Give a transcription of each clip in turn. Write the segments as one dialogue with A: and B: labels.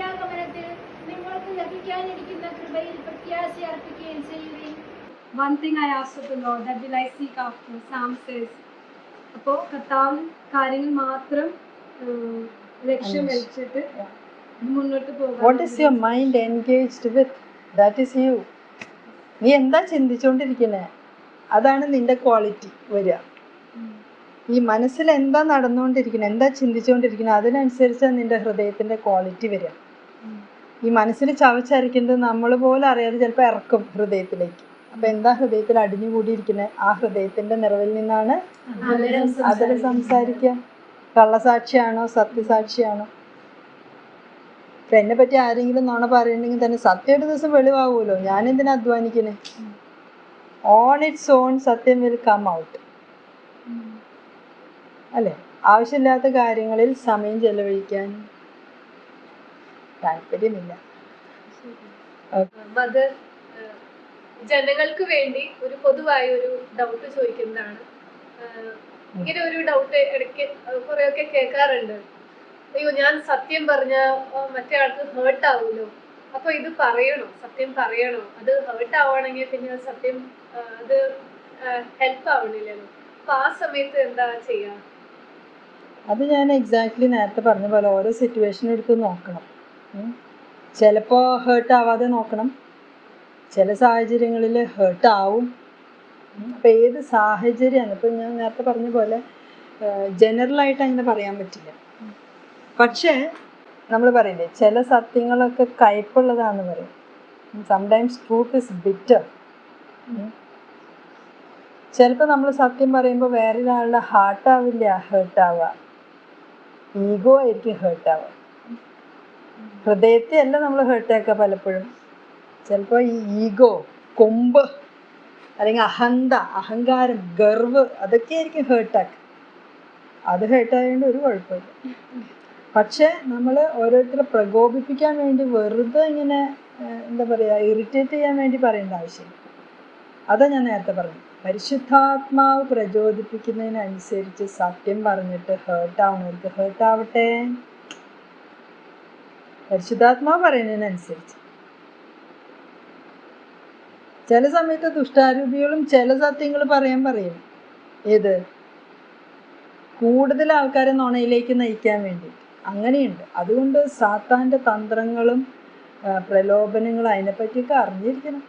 A: പ്രത്യാഗമനത്തിൽ നിങ്ങൾക്ക് ലഭിക്കാനിരിക്കുന്ന കൃപയിൽ പ്രത്യാശ അർപ്പിക്കുകയും ചെയ്യുകയും
B: one thing I ask to the that that will seek Psalm says. അപ്പോൾ കർത്താവിൽ കാര്യങ്ങൾ മാത്രം ലക്ഷ്യം വെച്ചിട്ട് മുന്നോട്ട്
C: what is your mind engaged with that is you നീ എന്താ ചിന്തിച്ചുകൊണ്ടിരിക്കുന്നത് അതാണ് നിന്റെ ക്വാളിറ്റി വരിക. ഈ മനസ്സിൽ എന്താ നടന്നുകൊണ്ടിരിക്കുന്നത് എന്താ ചിന്തിച്ചുകൊണ്ടിരിക്കുന്നത് അതിനനുസരിച്ചാണ് നിന്റെ ഹൃദയത്തിന്റെ ക്വാളിറ്റി വരിക. ഈ മനസ്സിൽ ചവച്ചരയ്ക്കുന്നത് നമ്മൾ പോലും അറിയാതെ ചിലപ്പോൾ ഇറക്കും ഹൃദയത്തിലേക്ക്. അപ്പൊ എന്താ ഹൃദയത്തിൽ അടിഞ്ഞു അടിഞ്ഞുകൂടിയിരിക്കുന്നത് ആ ഹൃദയത്തിന്റെ നിറവിൽ നിന്നാണ് അതിൽ സംസാരിക്കുക. കള്ളസാക്ഷിയാണോ? സത്യസാക്ഷിയാണോ? ഇപ്പൊ എന്നെ പറ്റി ആരെങ്കിലും നുണ പറയുന്നുണ്ടെങ്കിൽ തന്നെ സത്യയുടെ ദിവസം വെളിവാകുമല്ലോ ഞാൻ എന്തിനാ അധ്വാനിക്കണേ ഓൺ ഇറ്റ്സ് ഓൺ സത്യം വിൽ കം ഔട്ട് അല്ലേ? ആവശ്യമില്ലാത്ത കാര്യങ്ങളിൽ സമയം ചെലവഴിക്കാൻ താല്പര്യമില്ല.
D: മദർ ജനങ്ങൾക്ക് വേണ്ടി ഒരു പൊതുവായ ഒരു ഡൗട്ട് ചോദിക്കുന്നതാണ്. ഇങ്ങനെ ഒരു ഡൗട്ട് ഇടയ്ക്ക് കുറെയൊക്കെ കേൾക്കാറുണ്ട്. അയ്യോ ഞാൻ സത്യം പറഞ്ഞ മറ്റേ ആൾക്ക് ഹേർട്ട് ആവുമല്ലോ അപ്പൊ ഇത് പറയണോ? സത്യം പറയണോ? അത് ഹേർട്ട് ആവുകയാണെങ്കിൽ പിന്നെ സത്യം അത് ഹെൽപ്പ് ആവണില്ലല്ലോ. അപ്പൊ ആ സമയത്ത് എന്താ ചെയ്യാ?
C: അത് ഞാൻ എക്സാക്ട്ലി നേരത്തെ പറഞ്ഞ പോലെ ഓരോ സിറ്റുവേഷൻ എടുത്ത് നോക്കണം. ചിലപ്പോൾ ഹേർട്ട് ആവാതെ നോക്കണം. ചില സാഹചര്യങ്ങളിൽ ഹേർട്ട് ആവും. ഉം. അപ്പം ഏത് സാഹചര്യമാണ്? ഇപ്പം ഞാൻ നേരത്തെ പറഞ്ഞ പോലെ ജനറലായിട്ട് അങ്ങനെ പറയാൻ പറ്റില്ല. പക്ഷേ നമ്മൾ പറയില്ലേ ചില സത്യങ്ങളൊക്കെ കയ്പുള്ളതാണെന്ന് പറയും. സംടൈംസ് ട്രൂത്ത് ഇസ് ബിറ്റർ ചിലപ്പോൾ നമ്മൾ സത്യം പറയുമ്പോൾ വേറെ ഒരാളുടെ ഹാർട്ടാവില്ല ഹേർട്ടാവുക ഈഗോ ആയിരിക്കും ഹേർട്ട് ആവുക. ഹൃദയത്തെ അല്ല നമ്മൾ ഹേർട്ടേക്കുക പലപ്പോഴും. ചിലപ്പോൾ ഈ ഈഗോ കൊമ്പ് അല്ലെങ്കിൽ അഹന്ത അഹങ്കാരം ഗർവ് അതൊക്കെ ആയിരിക്കും ഹേർട്ടാക്ക് അത് ഹേർട്ടായതുകൊണ്ട് ഒരു കുഴപ്പമില്ല. പക്ഷേ നമ്മൾ ഓരോരുത്തരെ പ്രകോപിപ്പിക്കാൻ വേണ്ടി വെറുതെ ഇങ്ങനെ എന്താ പറയുക ഇറിറ്റേറ്റ് ചെയ്യാൻ വേണ്ടി പറയേണ്ട ആവശ്യമില്ല. അതാ ഞാൻ നേരത്തെ പറഞ്ഞു പരിശുദ്ധാത്മാവ് പ്രചോദിപ്പിക്കുന്നതിനനുസരിച്ച് സത്യം പറഞ്ഞിട്ട് ഹേർട്ടാവുന്നവർക്ക് ഹേർട്ടാവട്ടെ പരിശുദ്ധാത്മാവ് പറയുന്നതിനനുസരിച്ച്. ചില സമയത്ത് ദുഷ്ടാരൂപികളും ചില സത്യങ്ങൾ പറയാൻ പറയും. ഏത്? കൂടുതൽ ആൾക്കാരെ നുണയിലേക്ക് നയിക്കാൻ വേണ്ടി. അങ്ങനെയുണ്ട്. അതുകൊണ്ട് സാത്താന്റെ തന്ത്രങ്ങളും പ്രലോഭനങ്ങളും അതിനെപ്പറ്റിയൊക്കെ അറിഞ്ഞിരിക്കണം.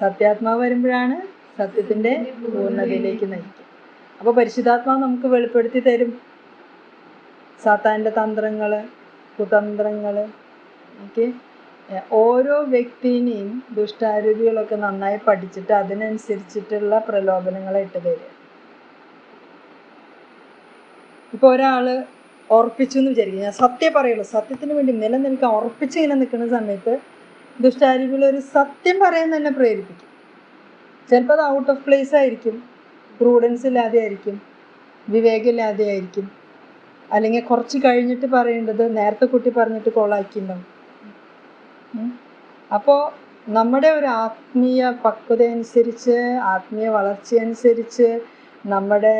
C: സത്യാത്മാവ് വരുമ്പോഴാണ് സത്യത്തിന്റെ പൂർണതയിലേക്ക് നയിക്കുക. അപ്പോൾ പരിശുദ്ധാത്മാവ് നമുക്ക് വെളിപ്പെടുത്തി തരും. സാത്താന്റെ തന്ത്രങ്ങൾ കുതന്ത്രങ്ങൾ ഓക്കെ? ഓരോ വ്യക്തിനെയും ദുഷ്ടാരൂപികളൊക്കെ നന്നായി പഠിച്ചിട്ട് അതിനനുസരിച്ചിട്ടുള്ള പ്രലോഭനങ്ങളെ ഇട്ട് തരിക ഇപ്പോൾ ഒരാൾ ഉറപ്പിച്ചു എന്ന് വിചാരിക്കും. ഞാൻ സത്യം പറയുള്ളൂ. സത്യത്തിന് വേണ്ടി നിലനിൽക്കാൻ ഉറപ്പിച്ച് ഇങ്ങനെ നിൽക്കുന്ന സമയത്ത് ദുഷ്ടാരൂപികൾ ഒരു സത്യം പറയാൻ തന്നെ പ്രേരിപ്പിക്കും. ചിലപ്പോൾ അത് ഔട്ട് ഓഫ് പ്ലേസ് ആയിരിക്കും. പ്രൂഡൻസ് ഇല്ലാതെ ആയിരിക്കും വിവേകമില്ലാതെ ആയിരിക്കും അല്ലെങ്കിൽ കുറച്ച് കഴിഞ്ഞിട്ട് പറയേണ്ടത് നേരത്തെ കുട്ടി പറഞ്ഞിട്ട് കോളാക്കിണ്ടാവും അപ്പോൾ നമ്മുടെ ഒരു ആത്മീയ പക്വത അനുസരിച്ച് ആത്മീയ വളർച്ച അനുസരിച്ച് നമ്മുടെ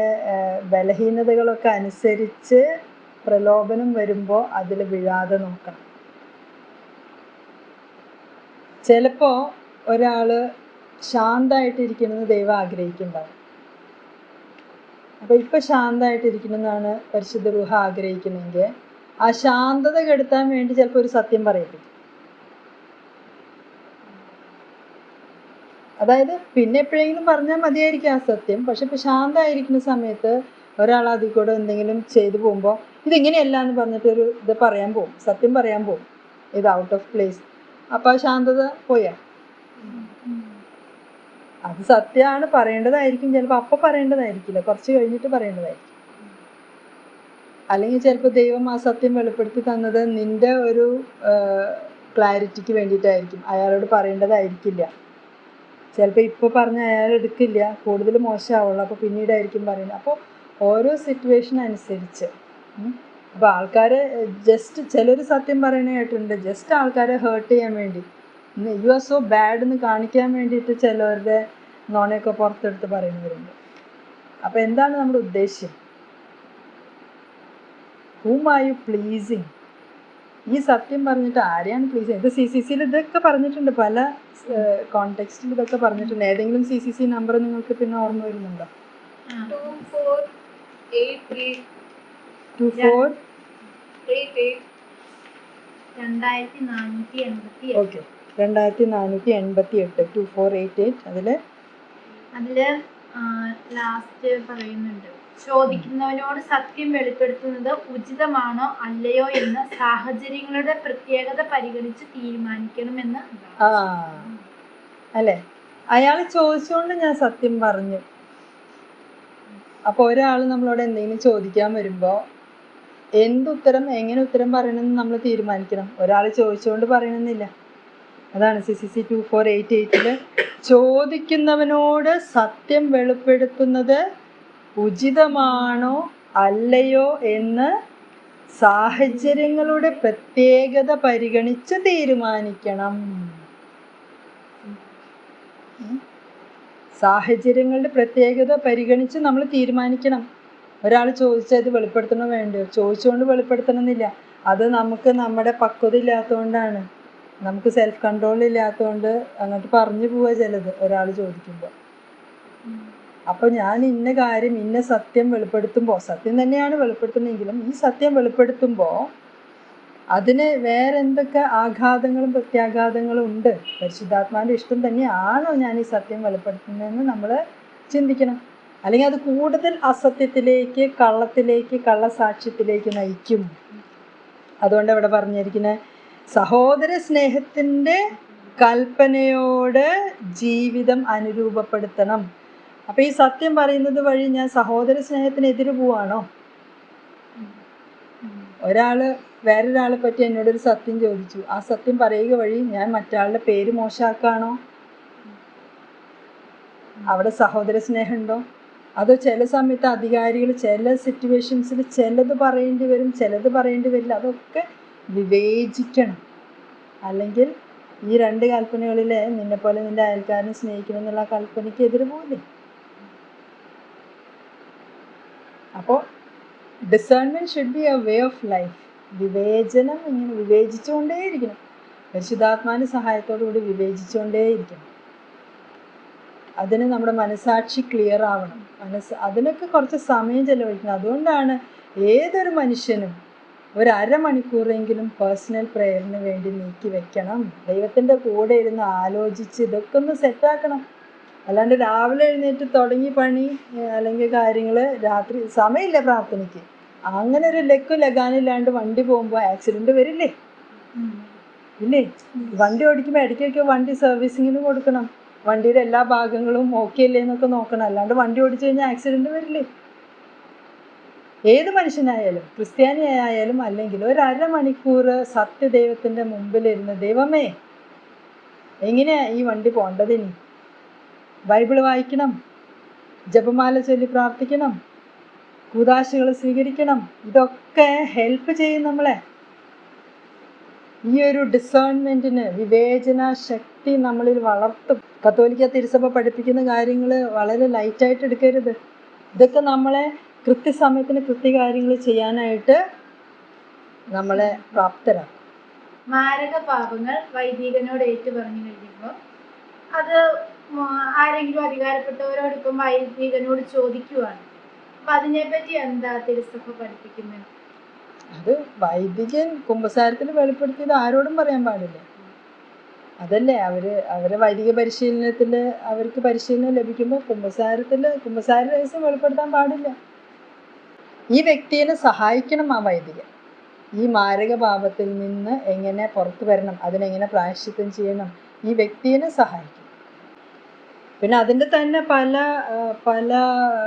C: ബലഹീനതകളൊക്കെ അനുസരിച്ച് പ്രലോഭനം വരുമ്പോൾ അതിൽ വീഴാതെ നോക്കണം. ചിലപ്പോൾ ഒരാൾ ശാന്തമായിട്ടിരിക്കണമെന്ന് ദൈവം ആഗ്രഹിക്കുന്നുണ്ടാവും. അപ്പോൾ ഇപ്പം ശാന്തമായിട്ടിരിക്കണമെന്നാണ് പരിശുദ്ധ ഗുഹ ആഗ്രഹിക്കുന്നെങ്കിൽ ആ ശാന്തത കെടുത്താൻ വേണ്ടി ചിലപ്പോൾ ഒരു സത്യം പറയിപ്പിക്കും അതായത് പിന്നെ എപ്പോഴെങ്കിലും പറഞ്ഞാൽ മതിയായിരിക്കും ആ സത്യം. പക്ഷെ ഇപ്പൊ ശാന്തമായിരിക്കുന്ന സമയത്ത് ഒരാൾ അതിൽ കൂടെ എന്തെങ്കിലും ചെയ്തു പോകുമ്പോൾ ഇതിങ്ങനെയല്ല എന്ന് പറഞ്ഞിട്ട് ഒരു ഇത് പറയാൻ പോകും. സത്യം പറയാൻ പോകും. ഇത് ഔട്ട് ഓഫ് പ്ലേസ് അപ്പോൾ ആ ശാന്തത പോയാ? അത് സത്യമാണ് പറയേണ്ടതായിരിക്കും. ചിലപ്പോൾ അപ്പം പറയേണ്ടതായിരിക്കില്ല. കുറച്ച് കഴിഞ്ഞിട്ട് പറയേണ്ടതായിരിക്കും. അല്ലെങ്കിൽ ചിലപ്പോൾ ദൈവം ആ സത്യം വെളിപ്പെടുത്തി തന്നത് നിന്റെ ഒരു ക്ലാരിറ്റിക്ക് വേണ്ടിയിട്ടായിരിക്കും. അയാളോട് പറയേണ്ടതായിരിക്കില്ല. ചിലപ്പോൾ ഇപ്പോൾ പറഞ്ഞ അയാൾ എടുക്കില്ല. കൂടുതൽ മോശമാവുള്ളൂ. അപ്പോൾ പിന്നീടായിരിക്കും പറയുന്നത്. അപ്പോൾ ഓരോ സിറ്റുവേഷൻ അനുസരിച്ച്. അപ്പോൾ ആൾക്കാർ ജസ്റ്റ് ചിലർ സത്യം പറയണ കേട്ടിട്ടുണ്ട്. ജസ്റ്റ് ആൾക്കാരെ ഹേർട്ട് ചെയ്യാൻ വേണ്ടി. യു ആർ സോ ബാഡ് എന്ന് കാണിക്കാൻ വേണ്ടിയിട്ട് ചിലവരുടെ നോണയൊക്കെ പുറത്തെടുത്ത് പറയുന്നവരുണ്ട് അപ്പോൾ എന്താണ് നമ്മുടെ ഉദ്ദേശ്യം ഹൂം ആർ യു പ്ലീസിങ് ഈ സത്യം പറഞ്ഞിട്ട് ആരെയാണ് പ്ലീസ് ഇത് സി സി സിയിൽ ഇതൊക്കെ പറഞ്ഞിട്ടുണ്ട് പല കോണ്ടെക്സ്റ്റിൽ ഇതൊക്കെ പറഞ്ഞിട്ടുണ്ട് ഏതെങ്കിലും സി സി സി നമ്പർ നിങ്ങൾക്ക് പിന്നെ ഓർമ്മ വരുന്നുണ്ടോ
D: ടു ഫോർ
C: ഓക്കെ രണ്ടായിരത്തി നാനൂറ്റി എൺപത്തി എട്ട് ടു ഫോർ എയ്റ്റ് എയ്റ്റ് അതിൽ
A: ലാസ്റ്റ് പറയുന്നുണ്ട്. ചോദിക്കുന്നവനോട് സത്യം വെളിപ്പെടുത്തുന്നത് ഉചിതമാണോ അല്ലയോ എന്ന് സാഹചര്യങ്ങളുടെ പ്രത്യേകത പരിഗണിച്ച് തീരുമാനിക്കണമെന്ന്
C: ആ അല്ലേ? അയാൾ ചോദിച്ചുകൊണ്ട് ഞാൻ സത്യം പറഞ്ഞു. അപ്പോൾ ഒരാൾ നമ്മളോട് എന്തെങ്കിലും ചോദിക്കാൻ വരുമ്പോൾ എന്തുത്തരം എങ്ങനെ ഉത്തരം പറയണമെന്ന് നമ്മൾ തീരുമാനിക്കണം. ഒരാൾ ചോദിച്ചുകൊണ്ട് പറയണമെന്നില്ല. അതാണ് C C C two four eight എയ്റ്റിൽ ചോദിക്കുന്നവനോട് സത്യം വെളിപ്പെടുത്തുന്നത് ഉചിതമാണോ അല്ലയോ എന്ന് സാഹചര്യങ്ങളുടെ പ്രത്യേകത പരിഗണിച്ച് തീരുമാനിക്കണം. സാഹചര്യങ്ങളുടെ പ്രത്യേകത പരിഗണിച്ച് നമ്മൾ തീരുമാനിക്കണം. ഒരാൾ ചോദിച്ചത് വെളിപ്പെടുത്തണോ വേണ്ടയോ? ചോദിച്ചുകൊണ്ട് വെളിപ്പെടുത്തണമെന്നില്ല. അത് നമുക്ക് നമ്മുടെ പക്വത ഇല്ലാത്തതുകൊണ്ടാണ് നമുക്ക് സെൽഫ് കൺട്രോൾ ഇല്ലാത്തതുകൊണ്ട് അങ്ങോട്ട് പറഞ്ഞു പോവുക ചിലത് ഒരാൾ ചോദിക്കുമ്പോൾ അപ്പോൾ ഞാൻ ഇന്ന കാര്യം ഇന്ന സത്യം വെളിപ്പെടുത്തുമ്പോൾ സത്യം തന്നെയാണ് വെളിപ്പെടുത്തുന്നതെങ്കിലും ഈ സത്യം വെളിപ്പെടുത്തുമ്പോൾ അതിന് വേറെ എന്തൊക്കെ ആഘാതങ്ങളും പ്രത്യാഘാതങ്ങളും ഉണ്ട്? പരിശുദ്ധാത്മാവിന്റെ ഇഷ്ടം തന്നെയാണോ ഞാൻ ഈ സത്യം വെളിപ്പെടുത്തുന്നതെന്ന് നമ്മൾ ചിന്തിക്കണം. അല്ലെങ്കിൽ അത് കൂടുതൽ അസത്യത്തിലേക്ക് കള്ളത്തിലേക്ക് കള്ളസാക്ഷ്യത്തിലേക്ക് നയിക്കും. അതുകൊണ്ട് ഇവിടെ പറഞ്ഞിരിക്കുന്നത് സഹോദര സ്നേഹത്തിന്റെ കൽപ്പനയോട് ജീവിതം അനുരൂപപ്പെടുത്തണം. അപ്പോൾ ഈ സത്യം പറയുന്നത് വഴി ഞാൻ സഹോദര സ്നേഹത്തിനെതിരെ പോവാണോ? ഒരാൾ വേറൊരാളെ പറ്റി എന്നോടൊരു സത്യം ചോദിച്ചു. ആ സത്യം പറയുക വഴി ഞാൻ മറ്റാളുടെ പേര് മോശമാക്കാണോ അവിടെ സഹോദര സ്നേഹമുണ്ടോ അതോ ചില സമയത്ത് അധികാരികൾ ചില സിറ്റുവേഷൻസിൽ ചിലത് പറയേണ്ടി വരും ചിലത് പറയേണ്ടി വരില്ല. അതൊക്കെ വിവേചിക്കണം. അല്ലെങ്കിൽ ഈ രണ്ട് കൽപ്പനകളിൽ നിന്നെപ്പോലെ നിന്റെ അയൽക്കാരനെ സ്നേഹിക്കണം എന്നുള്ള കൽപ്പനയ്ക്ക് എതിര് പോകില്ലേ അപ്പോൾ discernment should be a way of life വിവേചനം ഇങ്ങനെ വിവേചിച്ചുകൊണ്ടേയിരിക്കണം. പരിശുദ്ധാത്മാവിന്റെ സഹായത്തോടു കൂടി വിവേചിച്ചുകൊണ്ടേയിരിക്കണം. അതിന് നമ്മുടെ മനസാക്ഷി ക്ലിയർ ആവണം. മനസ്സ് അതിനൊക്കെ കുറച്ച് സമയം ചെലവഴിക്കണം. അതുകൊണ്ടാണ് ഏതൊരു മനുഷ്യനും ഒരു അരമണിക്കൂറെങ്കിലും പേഴ്സണൽ പ്രെയറിന് വേണ്ടി നീക്കി വെക്കണം. ദൈവത്തിന്റെ കൂടെ ഇരുന്ന് ആലോചിച്ച് ഇതൊക്കെ ഒന്ന് സെറ്റാക്കണം അല്ലാണ്ട് രാവിലെ എഴുന്നേറ്റ് തുടങ്ങി പണി അല്ലെങ്കിൽ കാര്യങ്ങൾ രാത്രി സമയമില്ല പ്രാർത്ഥനയ്ക്ക്. അങ്ങനെ ഒരു ലക്കും ലഗാനില്ലാണ്ട് വണ്ടി പോകുമ്പോൾ ആക്സിഡന്റ് വരില്ലേ? ഇല്ലേ? വണ്ടി ഓടിക്കുമ്പോൾ ഇടയ്ക്കൊക്കെ വണ്ടി സർവീസിങ്ങിന് കൊടുക്കണം. വണ്ടിയുടെ എല്ലാ ഭാഗങ്ങളും ഓക്കെ അല്ലേ എന്നൊക്കെ നോക്കണം. അല്ലാണ്ട് വണ്ടി ഓടിച്ചു കഴിഞ്ഞാൽ ആക്സിഡന്റ് വരില്ലേ? ഏത് മനുഷ്യനായാലും ക്രിസ്ത്യാനി ആയാലും അല്ലെങ്കിൽ ഒരു അരമണിക്കൂർ സത്യദൈവത്തിന്റെ മുമ്പിലിരുന്ന് ദൈവമേ എങ്ങനെയാ ഈ വണ്ടി പോണ്ടത് ഇനി? ബൈബിൾ വായിക്കണം ജപമാല ചൊല്ലി പ്രാർത്ഥിക്കണം കൂതാശകൾ സ്വീകരിക്കണം ഇതൊക്കെ ഹെൽപ്പ് ചെയ്യും നമ്മളെ. ഈ ഒരു ഡിസേൺമെന്റിന് വിവേചന ശക്തി നമ്മളിൽ വളർത്തും. കത്തോലിക്ക തിരുസഭ പഠിപ്പിക്കുന്ന കാര്യങ്ങൾ വളരെ ലൈറ്റായിട്ട് എടുക്കരുത്. ഇതൊക്കെ നമ്മളെ കൃത്യസമയത്തിന് കൃത്യകാര്യങ്ങൾ ചെയ്യാനായിട്ട് നമ്മളെ പ്രാപ്തരാക്കും.
A: മാരക പാപങ്ങൾ വൈദികനോട് ഏറ്റു പറഞ്ഞു കഴിയുമ്പോൾ അത് ആരെങ്കിലും അധികാരപ്പെട്ടവരോട് ഇപ്പം വൈദികനോട് ചോദിക്കുവാണ്. അപ്പൊ അതിനെപ്പറ്റി എന്താ തിരുസഭ പഠിപ്പിക്കുന്നത്?
C: അത് വൈദികൻ കുമ്പസാരത്തിൽ വെളിപ്പെടുത്തിയത് ആരോടും പറയാൻ പാടില്ല. അതല്ലേ അവർ അവരെ വൈദിക പരിശീലനത്തിൽ അവർക്ക് പരിശീലനം ലഭിക്കുമ്പോൾ കുമ്പസാരത്തിൽ കുമ്പസാര രഹസ്യം വെളിപ്പെടുത്താൻ പാടില്ല. ഈ വ്യക്തിയെ സഹായിക്കണം ആ വൈദികൻ. ഈ മാരക പാപത്തിൽ നിന്ന് എങ്ങനെ പുറത്തു വരണം അതിനെങ്ങനെ പ്രായശ്ചിത്തം ചെയ്യണം ഈ വ്യക്തിയെ സഹായിക്കും പിന്നെ അതിന്റെ തന്നെ പല പല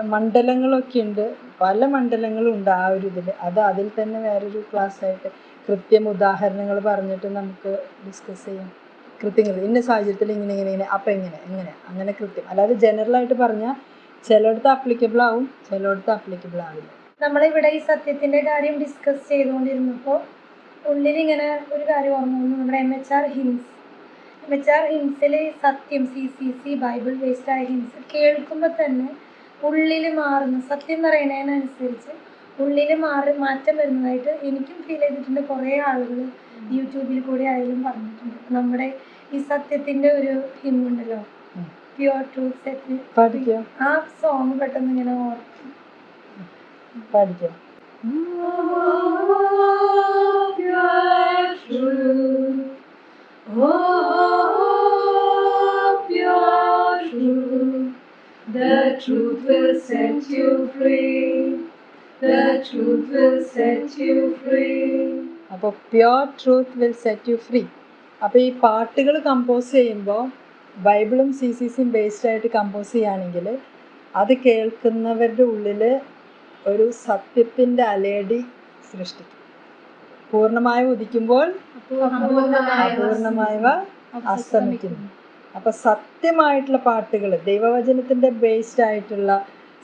C: മണ്ഡലങ്ങളൊക്കെ ഉണ്ട്. പല മണ്ഡലങ്ങളും ഉണ്ട് ആ ഒരു ഇതിൽ. അത് അതിൽ തന്നെ വേറൊരു ക്ലാസ് ആയിട്ട് കൃത്യം ഉദാഹരണങ്ങൾ പറഞ്ഞിട്ട് നമുക്ക് ഡിസ്കസ് ചെയ്യാം. കൃത്യങ്ങൾ ഇന്ന സാഹചര്യത്തിൽ ഇങ്ങനെ ഇങ്ങനെ ഇങ്ങനെ. അപ്പം എങ്ങനെ എങ്ങനെ? അങ്ങനെ കൃത്യം. അല്ലാതെ ജനറലായിട്ട് പറഞ്ഞാൽ ചിലയിടത്ത് അപ്ലിക്കബിൾ ആവും ചിലയിടത്ത് അപ്ലിക്കബിൾ ആവില്ല.
B: നമ്മളിവിടെ ഈ സത്യത്തിന്റെ കാര്യം ഡിസ്കസ് ചെയ്തുകൊണ്ടിരുന്നപ്പോൾ ഉള്ളിലിങ്ങനെ ഒരു കാര്യം ഓർമ്മ വന്നു. നമ്മുടെ M H R hymns M H R ഹിംസിൽ സത്യം C C C Bible based ആയ ഹിംസ് കേൾക്കുമ്പോൾ തന്നെ ഉള്ളിൽ മാറുന്ന സത്യം എന്ന് പറയുന്നതിനനുസരിച്ച്
E: ഉള്ളിൽ മാറി മാറ്റം വരുന്നതായിട്ട് എനിക്കും ഫീൽ ചെയ്തിട്ടുണ്ട്. കുറേ ആളുകൾ യൂട്യൂബിൽ കൂടി ആയാലും പറഞ്ഞിട്ടുണ്ട്. നമ്മുടെ ഈ സത്യത്തിന്റെ ഒരു ഹിമ്മുണ്ടല്ലോ
C: ഉണ്ടല്ലോ.
E: പ്യുവർ ട്രൂത്ത് സെറ്റ് ആ സോങ് പെട്ടെന്ന് ഇങ്ങനെ ഓർക്കും
C: പഠിക്കോ
B: The truth will set you free. The truth will set you free.
C: അപ്പോൾ truth will set you free അപ്പോൾ ഈ പാട്ടുകൾ കമ്പോസ് ചെയ്യുമ്പോൾ ബൈബിളും സി സി സിയും ബേസ്ഡ് ആയിട്ട് കമ്പോസ് ചെയ്യുകയാണെങ്കിൽ അത് കേൾക്കുന്നവരുടെ ഉള്ളിൽ ഒരു സത്യത്തിന്റെ അലേടി സൃഷ്ടിക്കും. പൂർണമായി ഉദിക്കുമ്പോൾ അപൂർണമായവ അസ്തമിക്കുന്നു. അപ്പൊ സത്യമായിട്ടുള്ള പാട്ടുകൾ ദൈവവചനത്തിന്റെ ബേസ്ഡ് ആയിട്ടുള്ള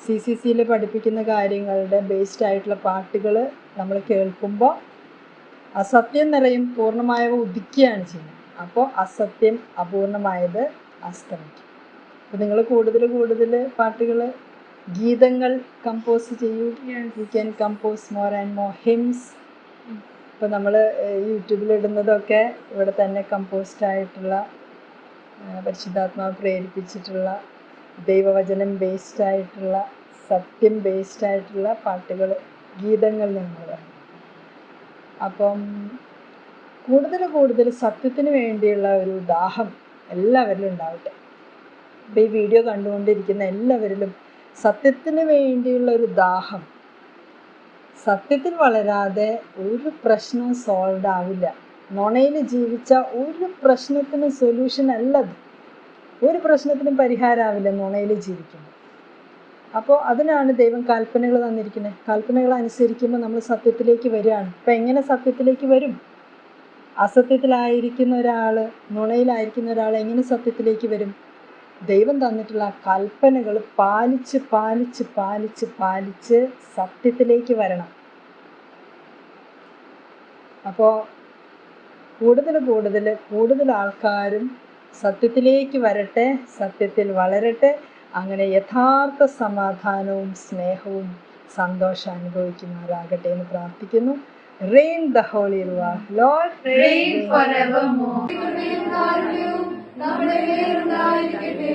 C: സി സി സിയിൽ പഠിപ്പിക്കുന്ന കാര്യങ്ങളുടെ ബേസ്ഡ് ആയിട്ടുള്ള പാട്ടുകൾ നമ്മൾ കേൾക്കുമ്പോൾ അസത്യം നിറയും പൂർണമായവ ഉദിക്കുകയാണ് ചെയ്യുന്നത്. അപ്പോൾ അസത്യം അപൂർണമായത് അസ്തമിക്കും. അപ്പോൾ നിങ്ങൾ കൂടുതൽ കൂടുതൽ പാട്ടുകൾ ഗീതങ്ങൾ കമ്പോസ് ചെയ്യൂ. You can compose more and more hymns ഇപ്പം നമ്മൾ യൂട്യൂബിലിടുന്നതൊക്കെ ഇവിടെ തന്നെ കമ്പോസ്ഡ് ആയിട്ടുള്ള പരിശുദ്ധാത്മാവ് പ്രേരിപ്പിച്ചിട്ടുള്ള ദൈവവചനം ബേസ്ഡ് ആയിട്ടുള്ള സത്യം ബേസ്ഡ് ആയിട്ടുള്ള പാട്ടുകൾ ഗീതങ്ങൾ നമ്മൾ പറയും അപ്പം കൂടുതൽ കൂടുതൽ സത്യത്തിന് വേണ്ടിയുള്ള ഒരു ദാഹം എല്ലാവരിലും ഉണ്ടാവട്ടെ. ഇപ്പം ഈ വീഡിയോ കണ്ടുകൊണ്ടിരിക്കുന്ന എല്ലാവരിലും സത്യത്തിന് വേണ്ടിയുള്ള ഒരു ദാഹം. സത്യത്തിൽ വളരാതെ ഒരു പ്രശ്നവും സോൾവ് ആവില്ല. നുണയിൽ ജീവിച്ച ഒരു പ്രശ്നത്തിന് സൊല്യൂഷൻ അല്ലത്. ഒരു പ്രശ്നത്തിനും പരിഹാരമാവില്ല നുണയിൽ ജീവിക്കുമ്പോൾ. അപ്പോൾ അതിനാണ് ദൈവം കൽപ്പനകൾ തന്നിരിക്കുന്നത്. കൽപ്പനകൾ അനുസരിക്കുമ്പോൾ നമ്മൾ സത്യത്തിലേക്ക് വരികയാണ്. അപ്പം എങ്ങനെ സത്യത്തിലേക്ക് വരും? അസത്യത്തിലായിരിക്കുന്ന ഒരാൾ നുണയിലായിരിക്കുന്ന ഒരാൾ എങ്ങനെ സത്യത്തിലേക്ക് വരും? ദൈവം തന്നിട്ടുള്ള കൽപ്പനകൾ പാലിച്ച് പാലിച്ച് പാലിച്ച് പാലിച്ച് സത്യത്തിലേക്ക് വരണം. അപ്പോൾ കൂടുതൽ കൂടുതൽ കൂടുതൽ ആൾക്കാരും സത്യത്തിലേക്ക് വരട്ടെ സത്യത്തിൽ വളരട്ടെ അങ്ങനെ യഥാർത്ഥ സമാധാനവും സ്നേഹവും സന്തോഷം അനുഭവിക്കുന്നവരാകട്ടെ എന്ന് പ്രാർത്ഥിക്കുന്നു. Reign the holy lord
A: Reign forevermore.
B: നമ്മുടെ മേലുണ്ടായിരിക്കട്ടെ